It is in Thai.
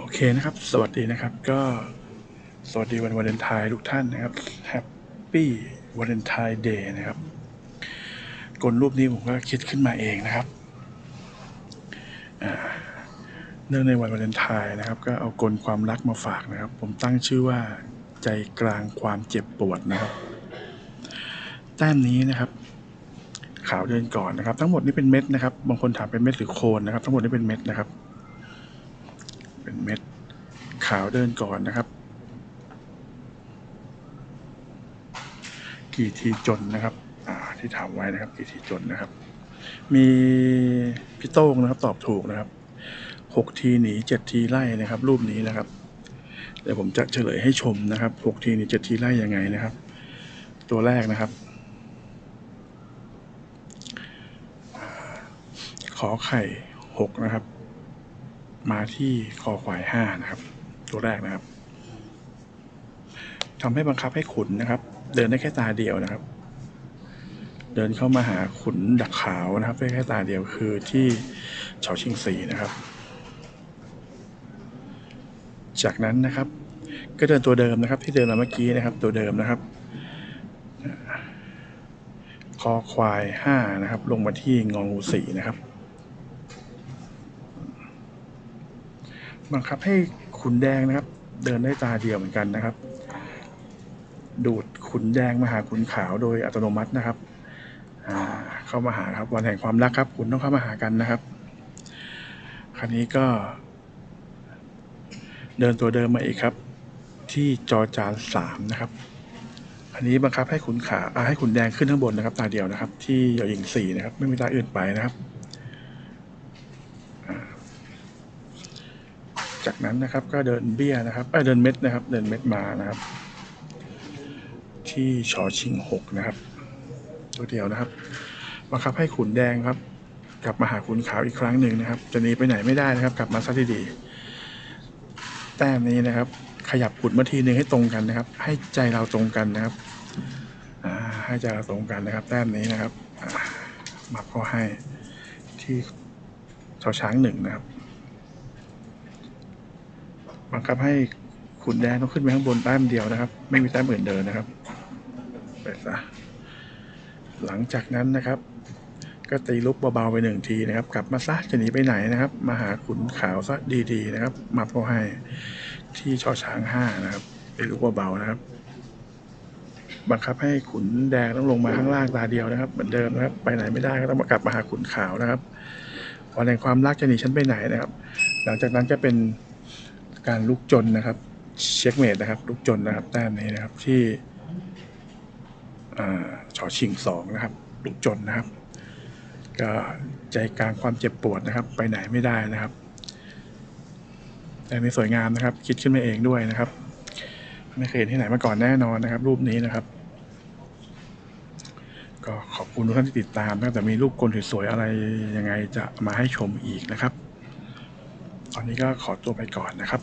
โอเคนะครับ สวัสดีนะครับ ก็สวัสดีวันวาเลนไทน์ทุกท่านนะครับแฮปปี้วาเลนไทน์เดย์นะครับกลรูปนี้ผมก็คิดขึ้นมาเองนะครับเนื่องในวันวาเลนไทน์นะครับ ก็เอากลความรักมาฝากนะครับ ผมตั้งชื่อว่าใจกลางความเจ็บปวดนะครับ แต้มนี้นะครับขาวเดินก่อนนะครับ ทั้งหมดนี้เป็นเม็ดนะครับ บางคนถามเป็นเม็ดหรือโคนนะครับ ทั้งหมดนี้เป็นเม็ดนะครับ เป็นเม็ด ขาวเดินก่อนนะครับ กี่ทีจนนะครับที่ถามไว้นะครับกี่ทีจนนะครับ มีพี่โต้งนะครับตอบถูกนะครับหกทีหนีเจ็ดทีไล่นะครับ รูปนี้นะครับเดี๋ยวผมจะเฉลยให้ชมนะครับหกทีหนีเจ็ดทีไล่ยังไงนะครับ ตัวแรกนะครับขอไข่หกนะครับ มาที่คอควายห้านะครับ ตัวแรกนะครับทำให้บังคับให้ขุนนะครับ เดินได้แค่ตาเดียวนะครับ เดินเข้ามาหาขุนดักขาวนะครับได้แค่ตาเดียวคือที่เฉาชิงสีนะครับ จากนั้นนะครับ ก็เดินตัวเดิมนะครับ ที่เดินมาเมื่อกี้นะครับ ตัวเดิมนะครับคอควายห้านะครับ ลงมาที่งองูสี่นะครับ บังคับให้ขุนแดงนะครับ เดินได้ตาเดียวเหมือนกันนะครับ ดูดขุนแดงมาหาขุนขาวโดยอัตโนมัตินะครับเข้ามาหาครับวันแห่งความรักครับ คุณต้องเข้ามาหากันนะครับ คราวนี้ก็ เดินตัวเดิมมาอีกครับ ที่จอจานสามนะครับอันนี้บังคับให้ขุนขาให้ขุนแดงขึ้นข้างบนนะครับ ตาเดียวนะครับ ที่ยอหญิงสี่นะครับ ไม่มีตาอื่นไปนะครับ จาก นั้นนะครับ ก็เดินเบี้ยนะครับเอ้เดินเม็ดนะครับ เดินเม็ดมานะครับ ที่ชอชิงหกนะครับ ตัวเดียวนะครับบังคับให้ขุนแดงครับ กลับมาหาขุนขาวอีกครั้งหนึ่งนะครับ จะหนีไปไหนไม่ได้นะครับ กลับมาซะดีๆแต้มนี้นะครับ ขยับขุนมาทีหนึ่งให้ตรงกันนะครับ ให้ใจเราตรงกันนะครับให้ใจเราตรงกันนะครับ แต้มนี้นะครับอ่ามาก็ให้ที่ชอช้างหนึ่งนะครับ บังคับให้ขุนแดงต้องขึ้นไปข้างบนแต้มเดียวนะครับ ไม่มีแต้มอื่นเดินนะครับไปซะหลังจากนั้นนะครับ ก็ตีลุกเบาๆไปหนึ่งทีนะครับ กลับมาซะจะหนีไปไหนนะครับ มาหาขุนขาวซะดีๆนะครับ มาพอให้ที่ชอช้างห้านะครับตีลุกเบาๆนะครับ บังคับให้ขุนแดงต้องลงมาข้างล่างตาเดียวนะครับ เหมือนเดิมนะครับ ไปไหนไม่ได้ก็ต้องมากลับมาหาขุนขาวนะครับวันแห่งความรักจะหนีฉันไปไหนนะครับ หลังจากนั้นจะเป็น การลุกจนนะครับ เช็คเมดนะครับ ลุกจนนะครับ แต้มนี้นะครับที่อ่าชอชิงสองนะครับ ลุกจนนะครับ ก็ใจกลางความเจ็บปวดนะครับ ไปไหนไม่ได้นะครับ แต่นี้สวยงามนะครับ คิดขึ้นมาเองด้วยนะครับ ไม่เคยเห็นที่ไหนมาก่อนแน่นอนนะครับ รูปนี้นะครับ ก็ขอบคุณทุกท่านที่ติดตามนะแต่มีรูปกลสวยๆอะไรยังไงจะมาให้ชมอีกนะครับ ตอนนี้ก็ขอตัวไปก่อนนะครับ